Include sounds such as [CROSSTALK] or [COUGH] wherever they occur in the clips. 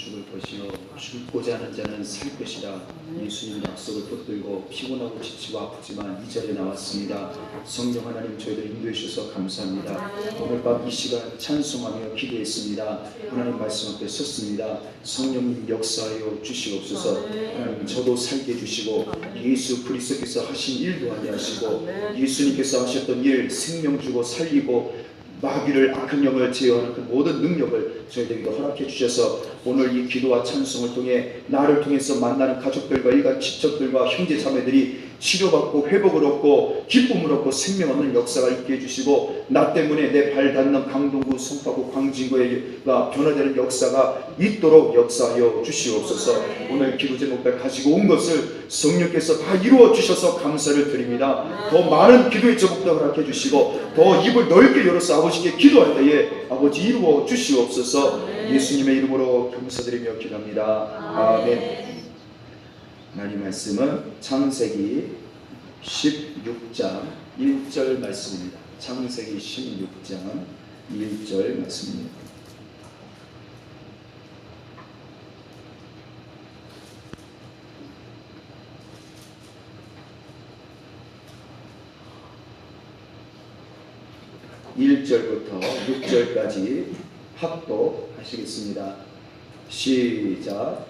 죽을 것이요 죽고자 하는 자는 살 것이라 예수님 약속을 붙들고 피곤하고 지치고 아프지만 이 자리에 나왔습니다. 성령 하나님 저희들 인도해 주셔서 감사합니다. 오늘 밤 이 시간 찬송하며 기도했습니다. 하나님 말씀 앞에 섰습니다. 성령님 역사하여 주시옵소서. 하나님 저도 살게 해주시고 예수 그리스도께서 하신 일도 하게 하시고 예수님께서 하셨던 일 생명 주고 살리고 마귀를 악한 영을 제어하는 그 모든 능력을 저희들에게 허락해 주셔서 오늘 이 기도와 찬송을 통해 나를 통해서 만나는 가족들과 일가 친척들과 형제 자매들이 치료받고 회복을 얻고 기쁨을 얻고 생명 얻는 역사가 있게 해주시고 나 때문에 내 발 닿는 강동구, 송파구, 광진구가 변화되는 역사가 있도록 역사하여 주시옵소서. 오늘 기도 제목을 가지고 온 것을 성령께서 다 이루어 주셔서 감사를 드립니다. 더 많은 기도의 제목도 허락해 주시고 더 입을 넓게 열어서 아버지께 기도할 때에 아버지 이루어 주시옵소서. 예수님의 이름으로 감사드리며 기도합니다. 아멘 하나님 말씀은 창세기 16장 1절 말씀입니다. 창세기 16장 1절 말씀입니다. 일절부터 6절까지 합독하시겠습니다. 시작.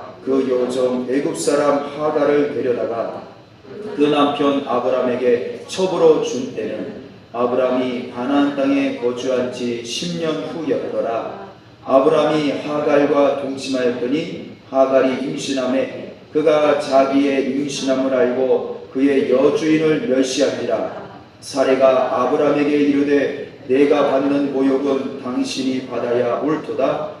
그 여종 애굽 사람 하갈을 데려다가 그 남편 아브라함에게 첩으로 준 때는 아브라함이 가나안 땅에 거주한 지 10년 후였더라. 아브라함이 하갈과 동침하였더니 하갈이 임신함에 그가 자기의 임신함을 알고 그의 여주인을 멸시하니라. 사례가 아브라함에게 이르되 내가 받는 모욕은 당신이 받아야 옳도다.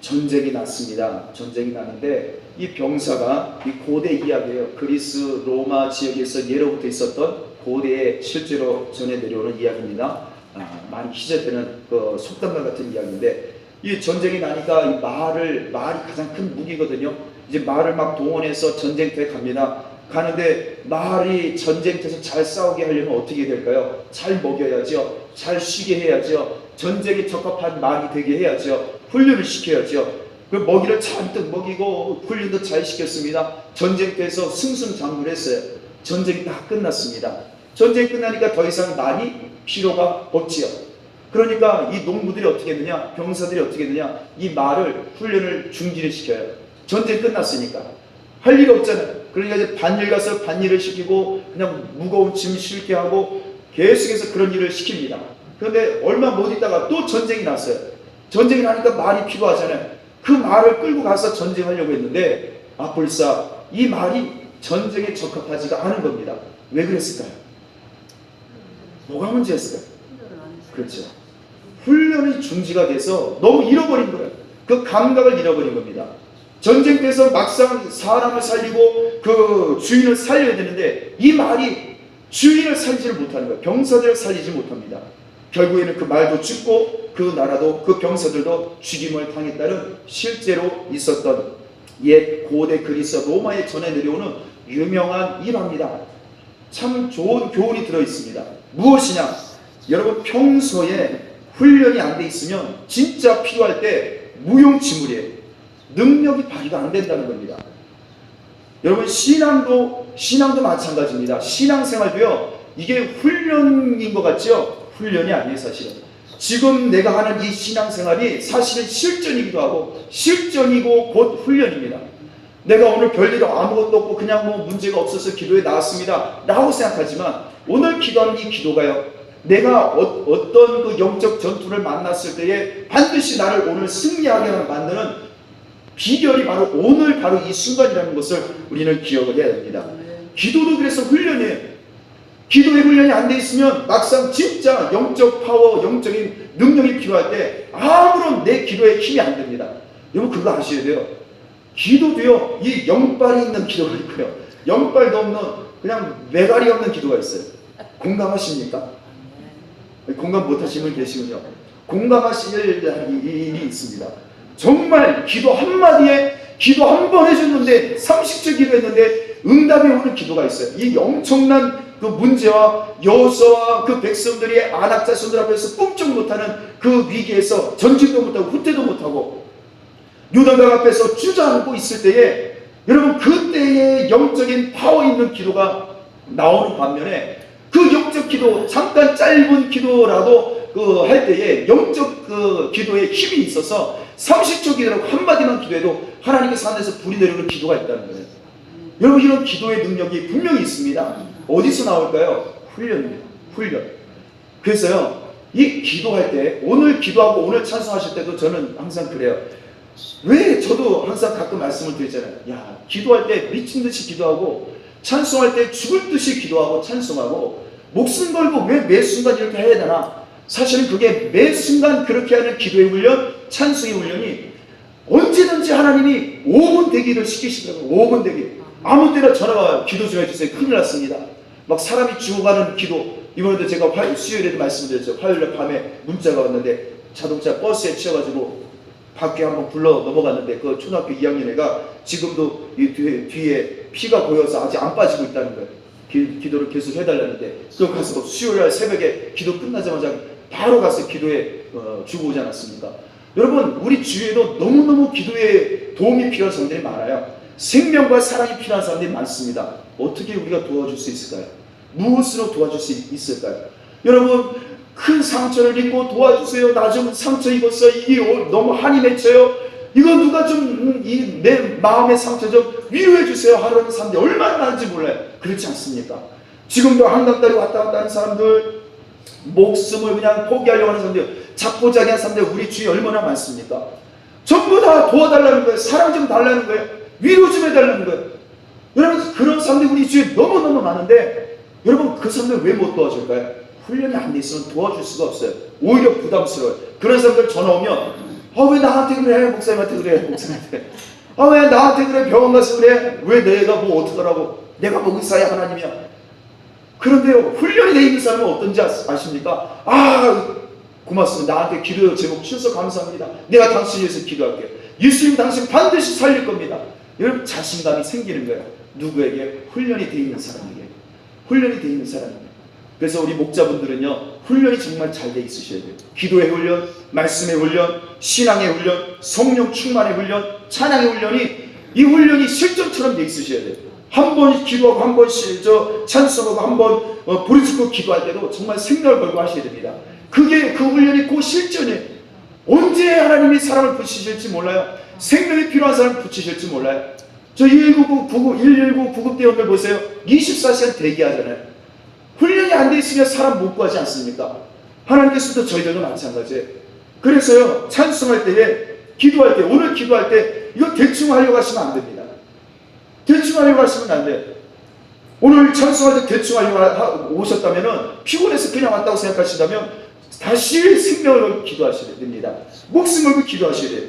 전쟁이 났습니다. 전쟁이 나는데 이 병사가 이 고대 이야기예요. 그리스 로마 지역에서 예로부터 있었던 고대에 실제로 전해 내려오는 이야기입니다. 아, 많이 희재되는 그 속담과 같은 이야기인데 이 전쟁이 나니까 이 말을 말이 가장 큰 무기거든요. 이제 말을 막 동원해서 전쟁터에 갑니다. 가는데 말이 전쟁터에서 잘 싸우게 하려면 어떻게 될까요? 잘 먹여야죠. 잘 쉬게 해야죠. 전쟁에 적합한 말이 되게 해야죠. 훈련을 시켜야죠. 그 먹이를 잔뜩 먹이고 훈련도 잘 시켰습니다. 전쟁터에서 승승장구했어요. 전쟁이 다 끝났습니다. 전쟁이 끝나니까 더 이상 말이 필요가 없지요. 그러니까 이 농부들이 어떻게 했느냐, 병사들이 어떻게 했느냐, 이 말을 훈련을 중지를 시켜요. 전쟁 끝났으니까 할일 없잖아요. 그러니까 이제 반일 가서 반일을 시키고 그냥 무거운 짐 실게 하고 계속해서 그런 일을 시킵니다. 그런데 얼마 못 있다가 또 전쟁이 났어요. 전쟁이 나니까 말이 필요하잖아요. 그 말을 끌고 가서 전쟁하려고 했는데 아뿔싸 이 말이 전쟁에 적합하지가 않은 겁니다. 왜 그랬을까요? 뭐가 문제였을까요? 그렇죠. 훈련이 중지가 돼서 너무 잃어버린 거예요. 그 감각을 잃어버린 겁니다. 전쟁터에서 막상 사람을 살리고 그 주인을 살려야 되는데 이 말이 주인을 살리지를 못하는 거예요. 병사들을 살리지 못합니다. 결국에는 그 말도 죽고 그 나라도 그 병사들도 죽임을 당했다는 실제로 있었던 옛 고대 그리스 로마에 전해 내려오는 유명한 일화입니다. 참 좋은 교훈이 들어 있습니다. 무엇이냐? 여러분 평소에 훈련이 안 돼 있으면 진짜 필요할 때 무용지물이에요. 능력이 발휘가 안 된다는 겁니다. 여러분 신앙도 신앙도 마찬가지입니다. 신앙생활도요. 이게 훈련인 것 같죠? 훈련이 아니에요, 사실은. 지금 내가 하는 이 신앙생활이 사실은 실전이기도 하고 실전이고 곧 훈련입니다. 내가 오늘 별일 아무것도 없고 그냥 뭐 문제가 없어서 기도에 나왔습니다. 라고 생각하지만 오늘 기도하는 이 기도가요. 내가 어, 어떤 그 영적 전투를 만났을 때에 반드시 나를 오늘 승리하게 만드는 비결이 바로 오늘 바로 이 순간이라는 것을 우리는 기억을 해야 됩니다. 기도도 그래서 훈련이에요. 기도의 훈련이 안 돼 있으면 막상 진짜 영적 파워, 영적인 능력이 필요할 때 아무런 내 기도에 힘이 안 됩니다. 여러분 그거 아셔야 돼요. 기도도요, 이 영빨이 있는 기도가 있고요. 영빨도 없는 그냥 메갈이 없는 기도가 있어요. 공감하십니까? 공감 못 하시는 분 계시군요. 공감하실 일이 있습니다. 정말 기도 한마디에 기도 한 번 해줬는데 30초 기도했는데 응답이 오는 기도가 있어요. 이 엄청난 그 문제와 여호수아와 그 백성들이 안악 자손들 앞에서 꼼짝 못하는 그 위기에서 전진도 못하고 후퇴도 못하고 요단강 앞에서 주저앉고 있을 때에 여러분 그때의 영적인 파워 있는 기도가 나오는 반면에 그 영적 기도 잠깐 짧은 기도라도 그 할 때에 영적 그 기도에 힘이 있어서 30초 기도라고 한마디만 기도해도 하나님께서 하늘에서 불이 내려오는 기도가 있다는 거예요. 여러분 이런 기도의 능력이 분명히 있습니다. 어디서 나올까요? 훈련입니다. 훈련. 그래서요 이 기도할 때 오늘 기도하고 오늘 찬송하실 때도 저는 항상 그래요. 왜 저도 항상 가끔 말씀을 드리잖아요. 야 기도할 때 미친 듯이 기도하고 찬송할 때 죽을 듯이 기도하고 찬송하고 목숨 걸고 왜 매 순간 이렇게 해야 되나? 사실은 그게 매 순간 그렇게 하는 기도의 훈련, 찬송의 훈련이 언제든지 하나님이 5분 대기를 시키시더라고요. 5분 대기. 아무 때나 전화가 와요. 기도 좀 해주세요. 큰일 났습니다. 막 사람이 죽어가는 기도. 이번에도 제가 화, 수요일에도 말씀드렸죠. 화요일날 밤에 문자가 왔는데 자동차 버스에 치여가지고 밖에 한번 굴러 넘어갔는데 그 초등학교 2학년 애가 지금도 이 뒤에, 뒤에 피가 보여서 아직 안 빠지고 있다는 거예요. 기, 기도를 계속 해달라는데 또 가서 수요일 날 새벽에 기도 끝나자마자 바로 가서 기도에 어, 주고 오지 않았습니까? 여러분 우리 주위에도 너무너무 기도에 도움이 필요한 사람들이 많아요. 생명과 사랑이 필요한 사람들이 많습니다. 어떻게 우리가 도와줄 수 있을까요? 무엇으로 도와줄 수 있을까요? 여러분 큰 상처를 입고 도와주세요. 나 좀 상처 입었어. 이게 어- 너무 한이 맺혀요. 이거 누가 좀이내 마음의 상처 좀 위로해 주세요. 하루는 사람들이 얼마나 많은지 몰라요. 그렇지 않습니까? 지금도 한강다리 왔다 갔다 하는 사람들 목숨을 그냥 포기하려고 하는 사람들 자포자기한 사람들 우리 주위에 얼마나 많습니까? 전부 다 도와달라는 거예요. 사랑 좀 달라는 거예요. 위로 좀 해달라는 거예요. 여러분 그런 사람들이 우리 주위에 너무너무 많은데 여러분 그 사람들 왜 못 도와줄까요? 훈련이 안 돼 있으면 도와줄 수가 없어요. 오히려 부담스러워요. 그런 사람들 전화 오면 아 왜 나한테 그래? 목사님한테 그래? 목사님한테. 아 왜 나한테 그래? 병원 가서 그래? 왜 내가 뭐 어떡하라고? 내가 뭐 의사야 하나님이야? 그런데요 훈련이 돼 있는 사람은 어떤지 아- 아십니까? 아 고맙습니다. 나한테 기도 제목 주셔서 감사합니다. 내가 당신 위해서 기도할게요 예수님 당신 반드시 살릴 겁니다. 여러분 자신감이 생기는 거예요. 누구에게? 훈련이 돼 있는 사람에게 훈련이 돼 있는 사람에게 그래서 우리 목자분들은요 훈련이 정말 잘 돼 있으셔야 돼요. 기도의 훈련, 말씀의 훈련, 신앙의 훈련, 성령 충만의 훈련, 찬양의 훈련이 이 훈련이 실전처럼 돼 있으셔야 돼요. 한 번 기도하고 한 번씩 저 찬송하고 한번 어, 부르짖고 기도할 때도 정말 생각을 걸고 하셔야 됩니다. 그게 그 훈련이 그 실전이에요 언제 하나님이 사람을 붙이실지 몰라요. 생명이 필요한 사람을 붙이실지 몰라요 저 119, 99, 119 구급대원들 보세요 24시간 대기하잖아요 훈련이 안 돼 있으면 사람 못 구하지 않습니까? 하나님께서도 저희들도 마찬가지예요. 그래서요, 찬송할 때에, 기도할 때, 오늘 기도할 때, 이거 대충 하려고 하시면 안 됩니다. 대충 하려고 하시면 안 돼요. 오늘 찬송할 때 대충 하려고 하- 오셨다면은, 피곤해서 그냥 왔다고 생각하신다면, 다시 생명을 기도하셔야 됩니다. 목숨 걸고 기도하셔야 돼요.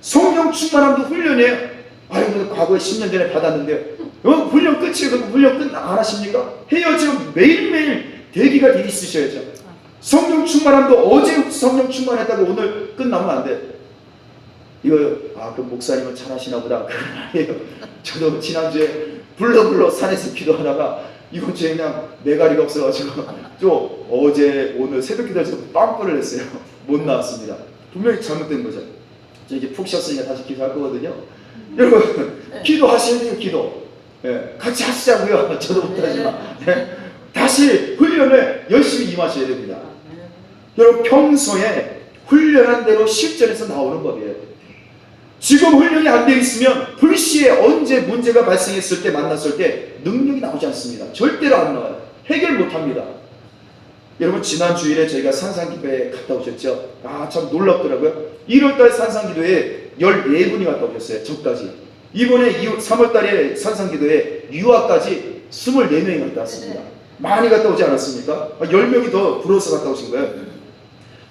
성령 충만함도 훈련이에요. 아유, 과거에 10년 전에 받았는데, 어, 훈련. 그럼 훈련 끝? 해요. 지금 매일매일 대기가 돼 있으셔야죠. 성령 충만함도 어제 성령 충만했다고 오늘 끝나면 안 돼. 이거, 아, 그 목사님은 잘하시나 보다. 그건 아니에요. 저도 지난주에 불러불러 산에서 기도하다가 이번 주에 그냥 메가리가 없어가지고 좀 어제 오늘 새벽 기도에서 빵꾸를 냈어요. 못 나왔습니다. 분명히 잘못된 거죠. 저 이제 푹 쉬었으니까 다시 기도할 거거든요. 여러분, 기도하셔야 돼요, 기도. 예, 같이 하시자고요. [LAUGHS] 저도 못하지만. 예, 다시 훈련에 열심히 임하셔야 됩니다. 여러분, 평소에 훈련한 대로 실전에서 나오는 법이에요. 지금 훈련이 안돼 있으면 불시에 언제 문제가 발생했을 때 만났을 때 능력이 나오지 않습니다. 절대로 안 나와요. 해결 못 합니다. 여러분 지난 주일에 저희가 산상기도에 갔다 오셨죠? 아 참 놀랍더라고요. 1월달 산상기도에 14분이 갔다 오셨어요. 저까지. 이번에 3월 달에 산상기도에 유아까지 24명이 갔다 왔습니다. 많이 갔다 오지 않았습니까? 10명이 더 불어서 갔다 오신 거예요.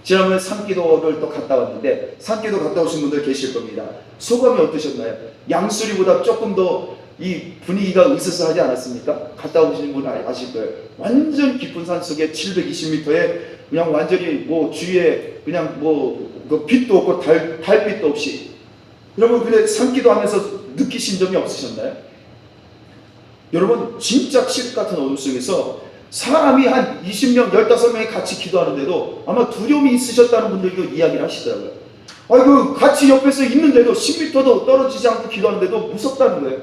지난번에 산기도를 또 갔다 왔는데 산기도 갔다 오신 분들 계실 겁니다. 소감이 어떠셨나요? 양수리보다 조금 더 이 분위기가 으스스하지 않았습니까? 갔다 오신 분 아- 아실 거예요. 완전 깊은 산 속에 720m에 그냥 완전히 뭐 주위에 그냥 뭐그 빛도 없고 달, 달빛도 없이 여러분 근데 산기도 하면서 느끼신 점이 없으셨나요? 여러분 진짜 칠 같은 어둠 속에서 사람이 한 20명, 15명이 같이 기도하는데도 아마 두려움이 있으셨다는 분들도 이야기를 하시더라고요. 아이고 같이 옆에서 있는데도 10m도 떨어지지 않고 기도하는데도 무섭다는 거예요.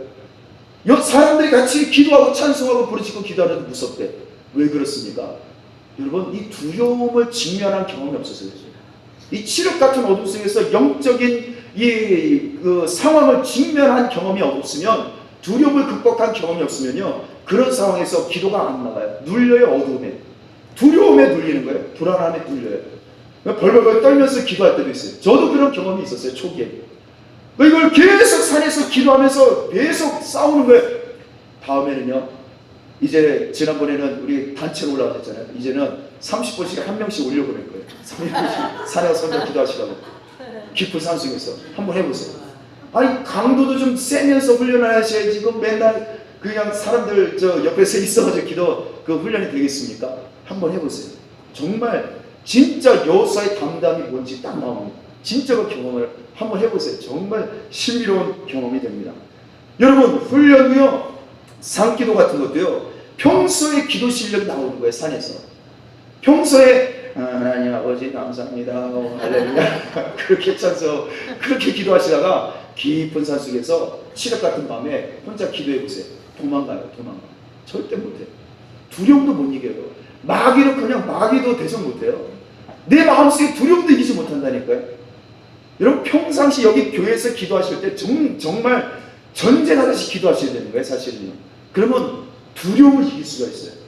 옆 사람들이 같이 기도하고 찬송하고 부르짖고 기도하는데 무섭대. 왜 그렇습니까? 여러분 이 두려움을 직면한 경험이 없어서 그렇죠. 이 칠흑 같은 어둠 속에서 영적인 이 그 상황을 직면한 경험이 없으면 두려움을 극복한 경험이 없으면요 그런 상황에서 기도가 안 나가요. 눌려요 어둠에. 두려움에 눌리는 거예요. 불안함에 눌려요. 벌벌벌 떨면서 기도할 때도 있어요. 저도 그런 경험이 있었어요 초기에. 이걸 계속 산에서 기도하면서 계속 싸우는 거예요. 다음에는요. 이제 지난번에는 우리 단체로 올라왔잖아요. 이제는 30분씩 한 명씩 올려보낼 거예요. 30분씩 산에 가서 혼자 기도하시라고. 깊은 산 속에서 한번 해보세요. 아니 강도도 좀 세면서 훈련을 하셔야지 지금 맨날 그냥 사람들 저 옆에서 있어가지고 기도 그 훈련이 되겠습니까? 한번 해보세요. 정말 진짜 여호사의 담담이 뭔지 딱 나옵니다. 진짜 그 경험을 한번 해보세요. 정말 신비로운 경험이 됩니다. 여러분 훈련 후요 산기도 같은 것도요 평소에 기도 실력이 나오는 거예요 산에서 평소에 아, 하나님 아버지 감사합니다. 오, 할렐루야. [LAUGHS] 그렇게 찬서 그렇게 기도하시다가 깊은 산 속에서 칠흑 같은 밤에 혼자 기도해 보세요. 도망가요 도망가 절대 못해요. 두려움도 못 이겨요. 마귀로 그냥 마귀도 대적 못해요. 내 마음속에 두려움도 이기지 못한다니까요. 여러분 평상시 여기 교회에서 기도하실 때 정, 정말 전쟁하듯이 기도하셔야 되는 거예요 사실은요. 그러면 두려움을 이길 수가 있어요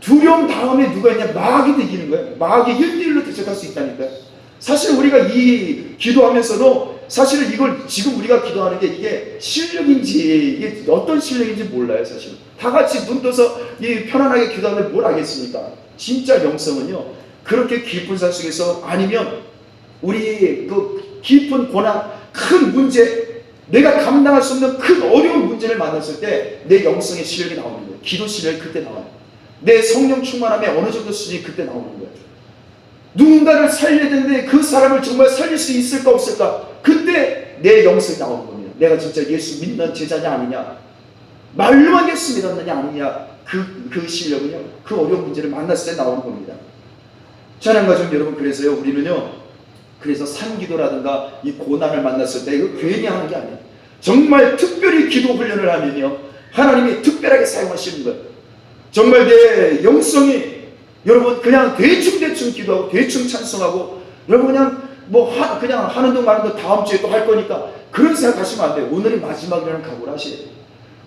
두려움 다음에 누가 있냐? 마귀도 이기는 거예요 마귀 1대1로 대적할 수 있다니까요 사실 우리가 이 기도하면서도 사실은 이걸 지금 우리가 기도하는 게 이게 실력인지 이게 어떤 실력인지 몰라요 사실 다 같이 눈 떠서 이 편안하게 기도하면 뭘 하겠습니까? 진짜 영성은요 그렇게 깊은 산 속에서 아니면 우리 그 깊은 고난, 큰 문제, 내가 감당할 수 없는 큰 어려운 문제를 만났을 때 내 영성의 실력이 나오는 거예요. 기도 실력이 그때 나와요. 내 성령 충만함에 어느 정도 수준이 그때 나오는 거예요. 누군가를 살려야 되는데 그 사람을 정말 살릴 수 있을까 없을까? 그때 내 영성이 나오는 겁니다. 내가 진짜 예수 믿는 제자냐 아니냐? 말로만 예수 믿었느냐 아니냐? 그, 그 실력은요. 그 어려운 문제를 만났을 때 나오는 겁니다. 저는 가족 여러분 그래서요 우리는요 그래서 산기도라든가 이 고난을 만났을 때 이거 괜히 하는 게 아니에요. 정말 특별히 기도 훈련을 하면요. 하나님이 특별하게 사용하시는 거예요. 정말 내 영성이 여러분 그냥 대충대충 기도하고 대충 찬송하고 여러분 그냥 뭐 하, 그냥 하는 둥 마는 둥 다음 주에 또 할 거니까 그런 생각하시면 안 돼요. 오늘이 마지막이라는 각오를 하셔야 돼요.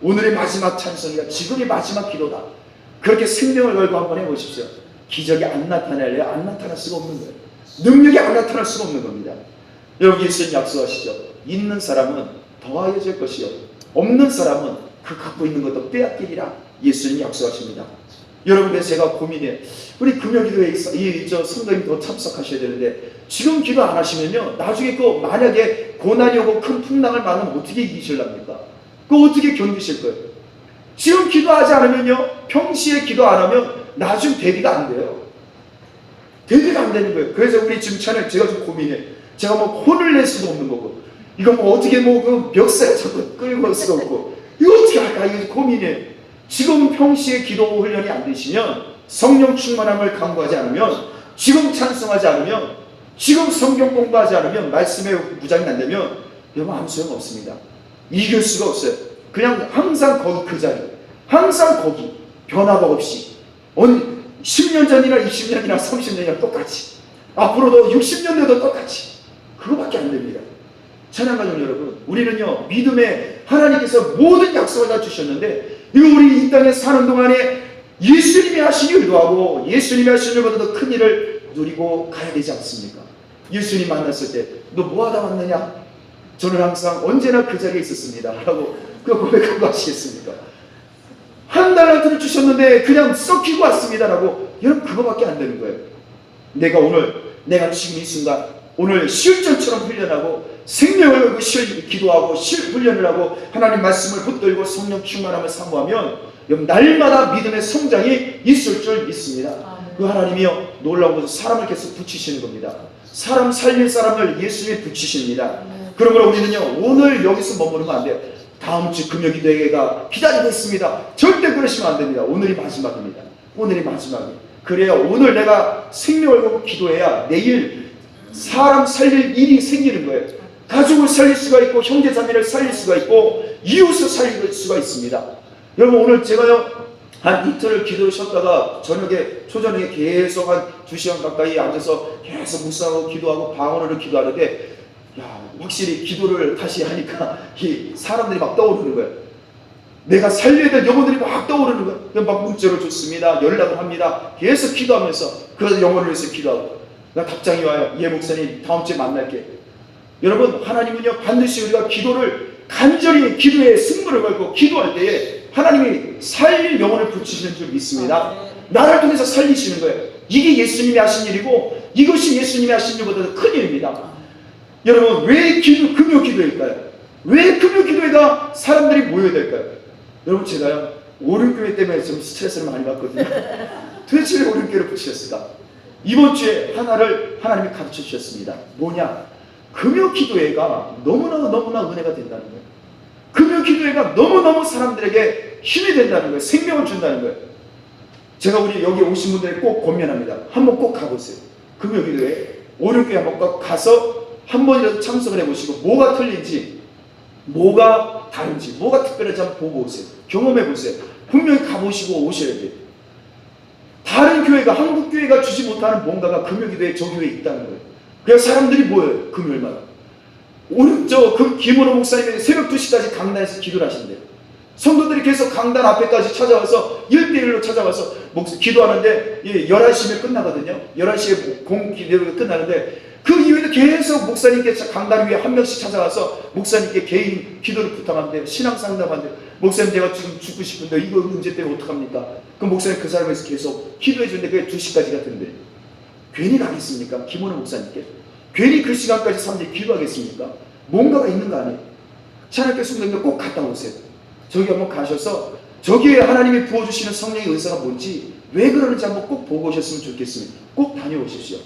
오늘의 마지막 찬송이가 지금이 마지막 기도다. 그렇게 생명을 걸고 한번 해보십시오. 기적이 안 나타날래요? 안 나타날 수가 없는 거예요. 능력이 안 나타날 수가 없는 겁니다. 여러분 예수님 약속하시죠. 있는 사람은 더하여질 것이요. 없는 사람은 그 갖고 있는 것도 빼앗기리라. 예수님 약속하십니다. 여러분 그래서 제가 고민해. 우리 금요기도에 이저 성도님 더 참석하셔야 되는데 지금 기도 안 하시면요. 나중에 그 만약에 고난이 오고 큰 풍랑을 만나면 어떻게 이기실랍니까? 그거 어떻게 견디실 거예요? 지금 기도하지 않으면요. 평시에 기도 안 하면 나중 대비가 안 돼요. 대비가 안 되는 거예요. 그래서 우리 지금 차를 제가 좀 고민해. 제가 뭐 혼을 낼 수도 없는 거고, 이거 뭐 어떻게 뭐 그 멱살에 자꾸 끌고 갈 수가 없고, 이거 어떻게 할까? 이거 고민해. 지금 평시에 기도 훈련이 안 되시면, 성령 충만함을 강구하지 않으면, 지금 찬송하지 않으면, 지금 성경 공부하지 않으면, 말씀에 무장이 안 되면, 여러분 아무 소용 없습니다. 이길 수가 없어요. 그냥 항상 거기 그 자리, 항상 거기 변화가 없이. 언 10년 전이나 20년이나 30년이나 똑같이 앞으로도 60년 돼도 똑같이 그거밖에 안 됩니다. 찬양가족 여러분, 우리는요 믿음에 하나님께서 모든 약속을 다 주셨는데 이거 우리 이 땅에 사는 동안에 예수님이 하신 일도 하고 예수님이 하신 일보다 더 큰 일을 누리고 가야 되지 않습니까? 예수님 만났을 때 너 뭐하다 왔느냐? 저는 항상 언제나 그 자리에 있었습니다. 라고 그 고백하고 하시겠습니까? 한 달란트를 주셨는데 그냥 썩히고 왔습니다 라고 여러분 그거밖에 안 되는 거예요. 내가 오늘 내가 지금 이 순간 오늘 실전처럼 훈련하고 생명을 걸고 실 기도하고 실 훈련을 하고 하나님 말씀을 붙들고 성령 충만함을 사모하면 날마다 믿음의 성장이 있을 줄 믿습니다. 그 하나님이요 놀라운 것은 사람을 계속 붙이시는 겁니다. 사람 살릴 사람을 예수님이 붙이십니다. 그러므로 우리는요 오늘 여기서 머무르면 안 돼요. 다음 주 금요 기도회가 기다리고 있습니다. 절대 그러시면 안 됩니다. 오늘이 마지막입니다. 오늘이 마지막이에요. 그래야 오늘 내가 생명을 걸고 기도해야 내일 사람 살릴 일이 생기는 거예요. 가족을 살릴 수가 있고 형제 자매를 살릴 수가 있고 이웃을 살릴 수가 있습니다. 여러분 오늘 제가요 한 이틀을 기도를 쉬었다가 저녁에 초저녁에 계속 한 두 시간 가까이 앉아서 계속 묵상하고 기도하고 방언으로 기도하는데 야 확실히 기도를 다시 하니까 [LAUGHS] 이 사람들이 막 떠오르는 거예요. 내가 살려야 될 영혼들이 막 떠오르는 거예요. 막 문자를 줬습니다. 연락을 합니다. 계속 기도하면서 그 영혼을 위해서 기도하고 나 답장이 와요. 예 목사님 다음 주에 만날게. 여러분 하나님은요 반드시 우리가 기도를 간절히 기도에 승부를 걸고 기도할 때에 하나님이 살릴 영혼을 붙이시는 줄 믿습니다. 나를 통해서 살리시는 거예요. 이게 예수님이 하신 일이고 이것이 예수님이 하신 일보다 더큰 일입니다. 여러분 왜 기도, 금요 기도일까요? 왜 금요 기도회가 사람들이 모여야 될까요? 여러분 제가요 오륜교회 때문에 좀 스트레스를 많이 받거든요. [LAUGHS] 도대체 왜 오륜교회를 붙이셨을까? 이번 주에 하나를 하나님이 가르쳐 주셨습니다. 뭐냐? 금요 기도회가 너무나 너무나 은혜가 된다는 거예요. 금요 기도회가 너무너무 사람들에게 힘이 된다는 거예요. 생명을 준다는 거예요. 제가 우리 여기 오신 분들에게 꼭 권면합니다. 한번 꼭 가보세요. 금요 기도회 오륜교회 한번 꼭 가서 한 번이라도 참석을 해보시고 뭐가 틀린지 뭐가 다른지 뭐가 특별한지 한번 보고 오세요. 경험해 보세요. 분명히 가보시고 오셔야 돼요. 교회가 한국 교회가 주지 못하는 뭔가가 금요기도에 저 교회에 있다는 거예요. 그래서 사람들이 모여요. 금요일마다. 오늘 저그 김원호 목사님이 새벽 2시까지 강단에서 기도를 하신대요. 성도들이 계속 강단 앞에까지 찾아와서 1대1로 찾아와서 목 기도하는데 예, 11시면 끝나거든요. 11시에 공 기도가 끝나는데 그 이후에도 계속 목사님께 강단 위에 한 명씩 찾아와서 목사님께 개인 기도를 부탁하는데 신앙 상담하는데 목사님 제가 지금 죽고 싶은데 이거 문제 때문에 어떡합니까? 그 목사님 그 사람에서 계속 기도해 주는데 그게 2시까지 같은데 괜히 가겠습니까? 김원호 목사님께 괜히 그 시간까지 사람들이 기도하겠습니까? 뭔가가 있는 거 아니에요? 하나님께 성령님 꼭 갔다 오세요. 저기 한번 가셔서 저기에 하나님이 부어주시는 성령의 은사가 뭔지 왜 그러는지 한번 꼭 보고 오셨으면 좋겠습니다. 꼭 다녀오십시오.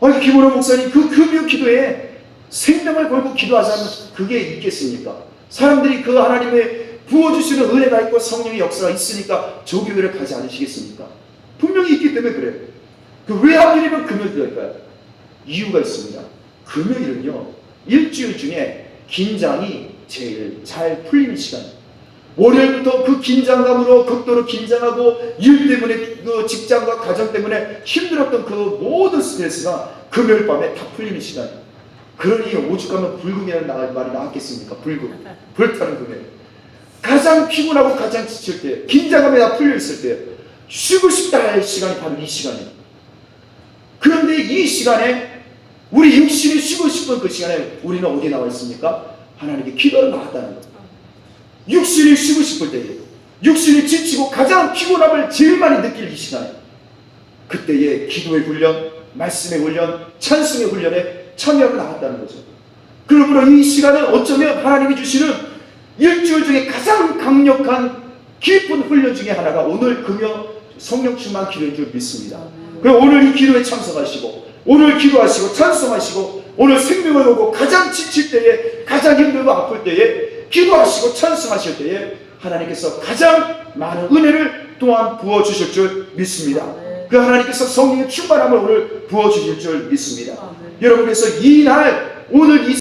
아니 김원호 목사님 그 금요 기도에 생명을 걸고 기도하자면 그게 있겠습니까? 사람들이 그 하나님의 부어주시는 은혜가 있고 성령의 역사가 있으니까 저 교회를 가지 않으시겠습니까? 분명히 있기 때문에 그래요. 그왜 하필이면 금요일일까요? 이유가 있습니다. 금요일은요 일주일 중에 긴장이 제일 잘 풀리는 시간이에요. 월요일부터 그 긴장감으로 극도로 긴장하고 일 때문에 그 직장과 가정 때문에 힘들었던 그 모든 스트레스가 금요일 밤에 다 풀리는 시간이에요. 그러니 오죽하면 불금이라는 나- 말이 나왔겠습니까? 불금. 불타는 금요일. 가장 피곤하고 가장 지칠 때, 긴장감이 다 풀려 있을 때, 쉬고 싶다 할 시간이 바로 이 시간이에요. 그런데 이 시간에 우리 육신이 쉬고 싶은 그 시간에 우리는 어디 나와 있습니까? 하나님께 기도를 나왔다는 거예요. 육신이 쉬고 싶을 때에 육신이 지치고 가장 피곤함을 제일 많이 느낄 이 시간에 그때에 기도의 훈련, 말씀의 훈련, 찬송의 훈련에 참여하고 나왔다는 거죠. 그러므로 이 시간은 어쩌면 하나님이 주시는 일주일 중에 가장 강력한 깊은 훈련 중에 하나가 오늘 금요 성령 충만 기도인 줄 믿습니다. 그럼 오늘 이 기도에 참석하시고 오늘 기도하시고 찬송하시고 오늘 생명을 보고 가장 지칠 때에 가장 힘들고 아플 때에 기도하시고 찬송하실 때에 하나님께서 가장 많은 은혜를 또한 부어 주실 줄 믿습니다. 그 하나님께서 성령의 충만함을 오늘 부어 주실 줄 믿습니다. 여러분 그래서 이날 오늘 이